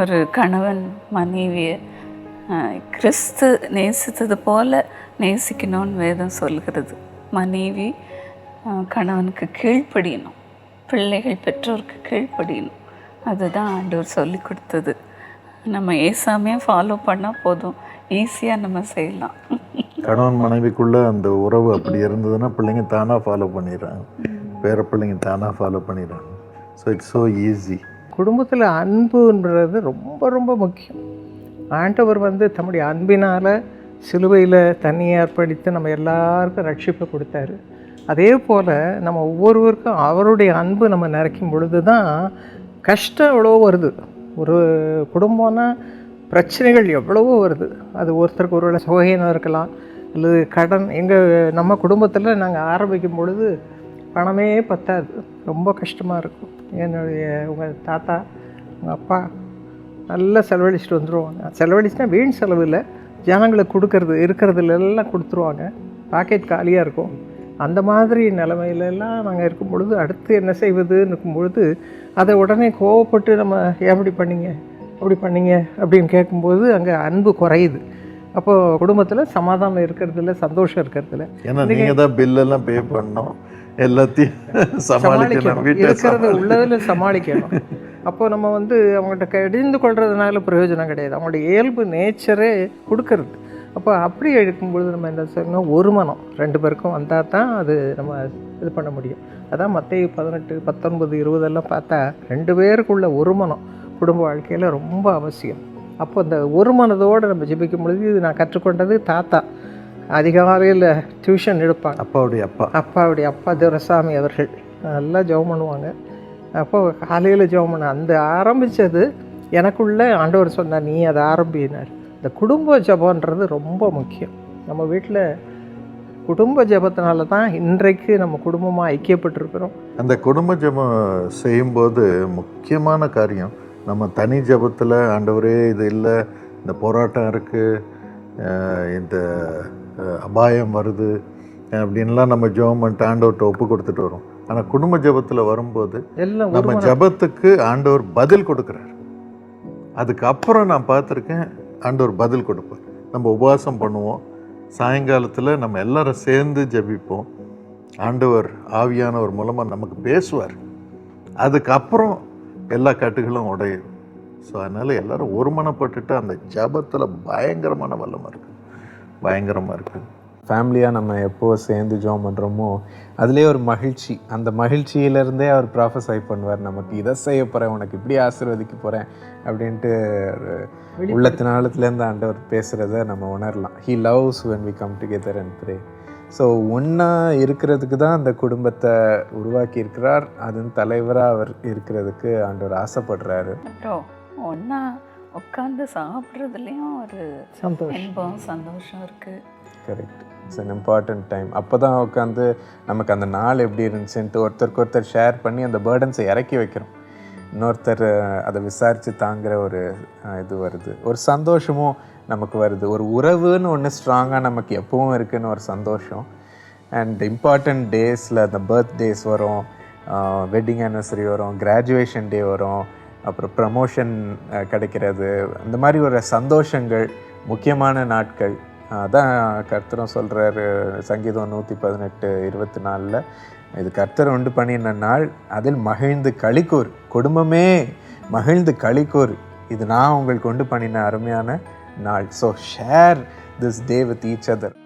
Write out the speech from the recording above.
ஒரு கணவன் மனைவியை கிறிஸ்து நேசித்தது போல நேசிக்கணும்னு வேதம் சொல்கிறது. மனைவி கணவனுக்கு கீழ்ப்படியணும். பிள்ளைகள் பெற்றோருக்கு கீழ்ப்படியணும். அதுதான் ஆண்டவர் சொல்லி கொடுத்தது. நம்ம ஏசாமையாக ஃபாலோ பண்ணால் போதும். ஈஸியாக நம்ம செய்யலாம். கணவன் மனைவிக்குள்ள அந்த உறவு அப்படி இருந்ததுன்னா பிள்ளைங்க தானாக ஃபாலோ பண்ணிடுறாங்க. பேர பிள்ளைங்க தானாக ஃபாலோ பண்ணிடுறாங்க. ஸோ இட்ஸ் ஸோ ஈஸி குடும்பத்தில் அன்புன்றது ரொம்ப ரொம்ப முக்கியம். ஆண்டவர் வந்து தம்முடைய அன்பினால் சிலுவையில் தண்ணியை அர்ப்பணித்து நம்ம எல்லாருக்கும் ரட்சிப்பை கொடுத்தாரு. அதே போல் நம்ம ஒவ்வொருவருக்கும் அவருடைய அன்பு நம்ம நிறைக்கும் பொழுது தான் கஷ்டம் எவ்வளோ வருது. ஒரு குடும்பம்னா பிரச்சனைகள் எவ்வளவோ வருது. அது ஒருத்தருக்கு ஒரு சுகையினம் இருக்கலாம் அல்லது கடன் எங்கள் நம்ம குடும்பத்தில் நாங்கள் ஆரம்பிக்கும் பொழுது பணமே பத்தாது. ரொம்ப கஷ்டமாக இருக்கும். என்னுடைய உங்கள் தாத்தா உங்கள் அப்பா நல்லா செலவழிச்சிட்டு வந்துடுவாங்க செலவழிச்சுனா வீண் செலவு இல்லை. ஜனங்களுக்கு கொடுக்கறது இருக்கிறதுலாம் கொடுத்துருவாங்க. பாக்கெட் காலியாக இருக்கும். அந்த மாதிரி நிலமையிலெல்லாம் நாங்கள் இருக்கும் பொழுது அடுத்து என்ன செய்வதுன்னு இருக்கும் பொழுது அதை உடனே கோவப்பட்டு நம்ம எப்படி அப்படி பண்ணீங்க? அப்படி பண்ணீங்க? அப்படின்னு கேட்கும்போது அங்கே அன்பு குறையுது. அப்போ குடும்பத்தில் சமாதானம் இருக்கிறதுல சந்தோஷம் இருக்கிறதுல. ஏன்னா நீங்கள் தான் பில்லெல்லாம் பே பண்ணோம் எல்லாத்தையும் சமாளிக்கணும் இருக்கிறத உள்ளதில் சமாளிக்கணும். அப்போ நம்ம வந்து அவங்கள்ட்ட கடிந்து கொள்றதுனால பிரயோஜனம் கிடையாது. அவங்களுடைய இயல்பு நேச்சரே கொடுக்கறது. அப்போ அப்படி எடுக்கும்பொழுது நம்ம என்ன சொல்லணும் ஒரு மனம் ரெண்டு பேருக்கும் வந்தால் தான் அது நம்ம இது பண்ண முடியும். அதான் மத்திய பதினெட்டு பத்தொன்பது இருபதெல்லாம் பார்த்தா ரெண்டு பேருக்குள்ள ஒரு மனம் குடும்ப வாழ்க்கையில் ரொம்ப அவசியம். அப்போ அந்த ஒரு மனதோடு நம்ம ஜெபிக்கும் பொழுது இது நான் கற்றுக்கொண்டது தாத்தா. அதிகாலையில் டியூஷன் எடுப்பாங்க. அப்பாவுடைய அப்பா. அப்பாவுடைய அப்பா துரசாமி அவர்கள். நல்லா ஜெபம் பண்ணுவாங்க. அப்போ காலையில் ஜெபம் பண்ண அந்த ஆரம்பித்தது எனக்குள்ளே ஆண்டவர் சொன்னார் நீ அதை ஆரம்பினார். இந்த குடும்ப ஜெபம்ன்றது ரொம்ப முக்கியம். நம்ம வீட்டில் குடும்ப ஜெபத்தினால தான் இன்றைக்கு நம்ம குடும்பமாக ஐக்கியப்பட்டிருக்கிறோம். அந்த குடும்ப ஜெபம் செய்யும்போது முக்கியமான காரியம் நம்ம தனி ஜெபத்தில் ஆண்டவரே இது இல்லை இந்த போராட்டம் இருக்குது இந்த அபாயம் வருது அப்படின்லாம் நம்ம ஜெபம் பண்ணிட்டு ஆண்டவர்கிட்ட ஒப்பு கொடுத்துட்டு வரோம். ஆனால் குடும்ப ஜெபத்தில் வரும்போது நம்ம ஜெபத்துக்கு ஆண்டவர் பதில் கொடுக்குறாரு. அதுக்கப்புறம் நான் பார்த்துருக்கேன் ஆண்டவர் பதில் கொடுப்பார். நம்ம உபவாசம் பண்ணுவோம் சாயங்காலத்தில் நம்ம எல்லாரும் சேர்ந்து ஜெபிப்போம். ஆண்டவர் ஆவியானவர் மூலமாக நமக்கு பேசுவார். அதுக்கப்புறம் எல்லா கட்டுகளும் உடையும் ஸோ அதனால் எல்லாரும் ஒருமனப்பட்டுட்டு அந்த ஜெபத்தில் பயங்கரமான வல்லமாக இருக்குது பயங்கரமாக இருக்குது ஃபேமிலியாக நம்ம எப்போ சேர்ந்து ஜாம் பண்ணுறோமோ அதுலேயே ஒரு மகிழ்ச்சி. அந்த மகிழ்ச்சியிலேருந்தே அவர் ப்ராஃபஸை பண்ணுவார் நமக்கு இதை செய்ய போகிறேன் உனக்கு இப்படி ஆசீர்வதிக்க போகிறேன் அப்படின்ட்டு ஒரு உள்ளத்தினாலத்துலேருந்து ஆண்டவர் பேசுகிறத நம்ம உணரலாம். He loves when we come together and pray so ஒன்றா இருக்கிறதுக்கு தான் அந்த குடும்பத்தை உருவாக்கி இருக்கிறார். அதன் தலைவராக அவர் இருக்கிறதுக்கு ஆண்டவர் ஆசைப்படுறாரு. அப்புறம் ஒன்றா உட்காந்து சாப்பிட்றதுலேயும் ஒரு சந்தோஷம். இன்பம் சந்தோஷம் இருக்குது correct it's an important time அப்போ தான் உட்காந்து நமக்கு அந்த நாள் எப்படி இருந்துச்சுன்ட்டு ஒருத்தருக்கு ஒருத்தர் ஷேர் பண்ணி அந்த பேர்டன்ஸை இறக்கி வைக்கிறோம். இன்னொருத்தர் அதை விசாரித்து தாங்குகிற ஒரு இது வருது. ஒரு சந்தோஷமும் நமக்கு வருது. ஒரு உறவுன்னு ஒன்று ஸ்ட்ராங்காக நமக்கு எப்பவும் இருக்குதுன்னு ஒரு சந்தோஷம். அண்ட் இம்பார்ட்டண்ட் டேஸில் அந்த பர்த்டேஸ் வரும் வெட்டிங் ஆனிவர்சரி வரும் கிராஜுவேஷன் டே வரும் அப்புறம் ப்ரமோஷன் கிடைக்கிறது. இந்த மாதிரி ஒரு சந்தோஷங்கள் முக்கியமான நாட்கள். அதான் கர்த்தரும் சொல்கிறாரு சங்கீதம் நூற்றி பதினெட்டு இருபத்தி நாலில். இது கர்த்தர் உண்டு பண்ணின நாள் அதில் மகிழ்ந்து களிக்கூர். குடும்பமே மகிழ்ந்து களிக்கூர். இது நான் உங்களுக்கு உண்டு பண்ணின அருமையான நாள். So share this day with each other